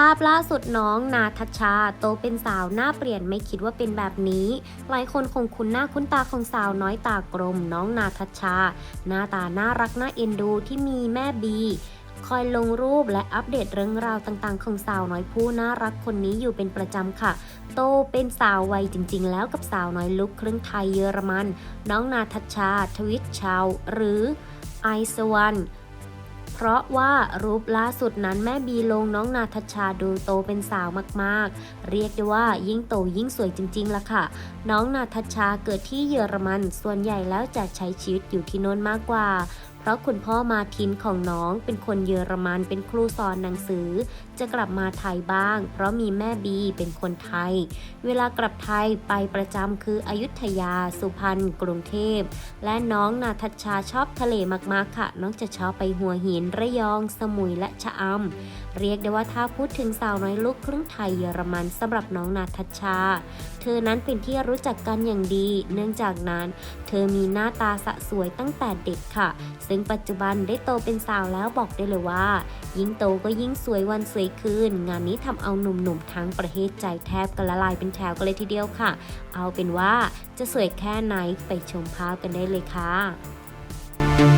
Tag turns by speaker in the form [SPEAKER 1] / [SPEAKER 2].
[SPEAKER 1] ภาพล่าสุดน้องนาทัชชา โตเป็นสาวหน้าเปลี่ยนไม่คิดว่าเป็นแบบนี้ หลายคนคงคุ้นหน้าคุ้นตาของสาวน้อยตากลม น้องนาทัชชา หน้าตาน่ารักน่าเอ็นดูที่มีแม่บีคอยลงรูปและอัปเดตเรื่องราวต่างๆ ของสาวน้อยผู้น่ารักคนนี้อยู่เป็นประจำค่ะ โตเป็นสาววัยจริง ๆ แล้วกับสาวน้อยลุกครึ่งไทยเยอรมัน น้องนาทัชชา ทวิตชาว หรือไอซวัน เพราะว่ารูปล่าสุดนั้นแม่บีลงน้องนาทัชชาดูโตเป็นสาวมากๆ เรียกได้ว่ายิ่งโตยิ่งสวยจริงๆล่ะค่ะ น้องนาทัชชาเกิดที่เยอรมัน ส่วนใหญ่แล้วจะใช้ชีวิตอยู่ที่โน้นมากกว่า ราะคุณพ่อมาทินของน้องเป็นคนเยอรมันเป็นครูสอนหนังสือ จะกลับมาไทยบ้าง เพราะมีแม่บีเป็นคนไทย เวลากลับไทยไปประจำคืออยุธยา สุพรรณกรุงเทพ และน้องนาทัชชาชอบทะเลมากๆค่ะ น้องจะชอบไปหัวหินระยอง สมุยและชะอำเรียกได้ว่าถ้าพูดถึงสาวน้อยลูกครึ่งไทยเยอรมันสำหรับน้องนาทัชชา เธอนั้นเป็นที่รู้จักกันอย่างดี เนื่องจากนั้น เธอมีหน้าตาสะสวยตั้งแต่เด็กค่ะซึ่งปัจจุบันได้โตเป็นสาวแล้วบอกได้เลยว่า ยิ่งโตก็ยิ่งสวยวันสวยคืน งานนี้ทำเอาหนุ่มๆทั้งประเทศใจแทบกันละลายเป็นแถวกันเลยทีเดียวค่ะ เอาเป็นว่าจะสวยแค่ไหนไปชมภาพกันได้เลยค่ะ